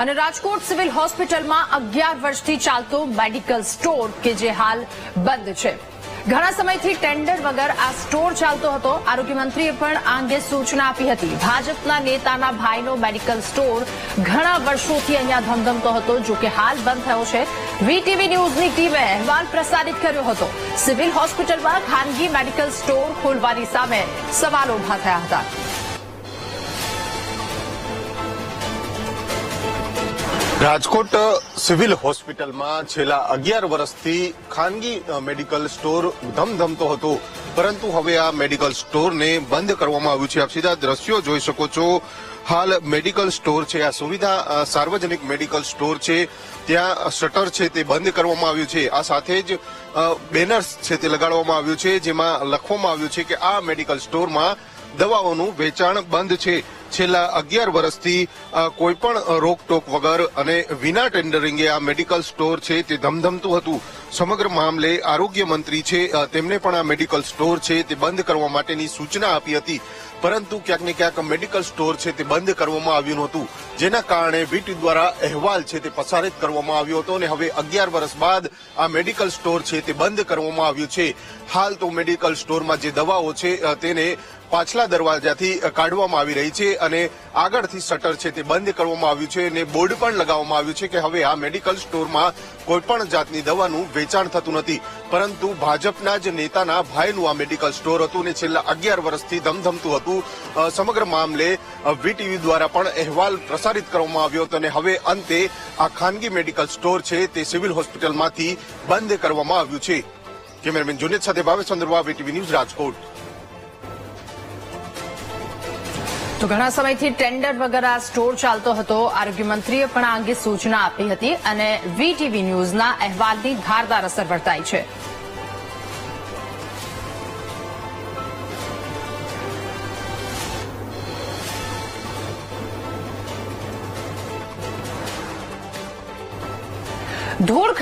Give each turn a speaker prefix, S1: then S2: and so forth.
S1: અને રાજકોટ સિવિલ હોસ્પિટલમાં અગિયાર વર્ષથી ચાલતો મેડિકલ સ્ટોર કે જે હાલ બંધ છે. ઘણા સમયથી ટેન્ડર વગર આ સ્ટોર ચાલતો હતો. આરોગ્ય મંત્રીએ પણ આ અંગે સૂચના આપી હતી. ભાજપના નેતાના ભાઈનો મેડિકલ સ્ટોર ઘણા વર્ષોથી અહીંયા ધમધમતો હતો, જો કે હાલ બંધ થયો છે. વીટીવી ન્યૂઝની ટીમે અહેવાલ પ્રસારિત કર્યો હતો. સિવિલ હોસ્પિટલમાં ખાનગી મેડિકલ સ્ટોર ખોલવાની સામે સવાલો ઊભા થયા હતા.
S2: રાજકોટ સિવિલ હોસ્પિટલમાં છેલ્લા અગિયાર વર્ષથી ખાનગી મેડિકલ સ્ટોર ધમધમતો હતો. પરંતુ હવે આ મેડિકલ સ્ટોરને બંધ કરવામાં આવ્યું છે. આપ સીધા દ્રશ્યો જોઈ શકો છો. હાલ મેડિકલ સ્ટોર છે. આ સુવિધા સાર્વજનિક મેડિકલ સ્ટોર છે. ત્યાં શટર છે તે બંધ કરવામાં આવ્યું છે. આ સાથે જ બેનર્સ છે તે લગાડવામાં આવ્યું છે. જેમાં લખવામાં આવ્યું છે કે આ મેડિકલ સ્ટોરમાં દવાઓનું વેચાણ બંધ છે. છેલ્લા અગિયાર વર્ષથી કોઈ પણ રોકટોક વગર અને વિના ટેન્ડરિંગે આ મેડિકલ સ્ટોર છે તે ધમધમતું હતું. સમગ્ર મામલે આરોગ્ય મંત્રી છે તેમને પણ આ મેડિકલ સ્ટોર છે તે બંધ કરવા માટેની સૂચના આપી હતી. પરંતુ ક્યાંક ને ક્યાંક મેડિકલ સ્ટોર છે તે બંધ કરવામાં આવ્યું નહોતું. જેના કારણે વીટી દ્વારા અહેવાલ છે તે પ્રસારિત કરવામાં આવ્યો હતો અને હવે અગિયાર વર્ષ બાદ આ મેડિકલ સ્ટોર છે તે બંધ કરવામાં આવ્યું છે. હાલ તો મેડિકલ સ્ટોરમાં જે દવાઓ છે તેને પાછલા દરવાજાથી કાઢવામાં આવી રહી છે અને આગળથી શટર છે તે બંધ કરવામાં આવ્યું છે અને બોર્ડ પણ લગાવવામાં આવ્યું છે કે હવે આ મેડિકલ સ્ટોરમાં કોઈપણ જાતની દવાનું વેચાણ થતું નથી. પરંતુ ભાજપના જ નેતાના ભાઈનું આ મેડિકલ સ્ટોર હતું અને છેલ્લા અગિયાર વર્ષથી ધમધમતું હતું. સમગ્ર મામલે વીટીવી દ્વારા પણ અહેવાલ પ્રસારિત કરવામાં આવ્યો હતો અને હવે અંતે આ ખાનગી મેડિકલ સ્ટોર છે તે સિવિલ હોસ્પિટલમાંથી બંધ કરવામાં આવ્યું છે. કેમેરામેન જુનેદ સાથે ભાવેશ ચંદ્રવા વીટીવી ન્યૂઝ રાજકોટ.
S1: તો ઘણા સમયથી ટેન્ડર વગર આ સ્ટોર ચાલતો હતો. આરોગ્ય મંત્રીએ પણ આ અંગે સૂચના આપી હતી અને વીટીવી ન્યૂઝના અહેવાલની ધારદાર અસર વર્તાઈ છે. ધૂળ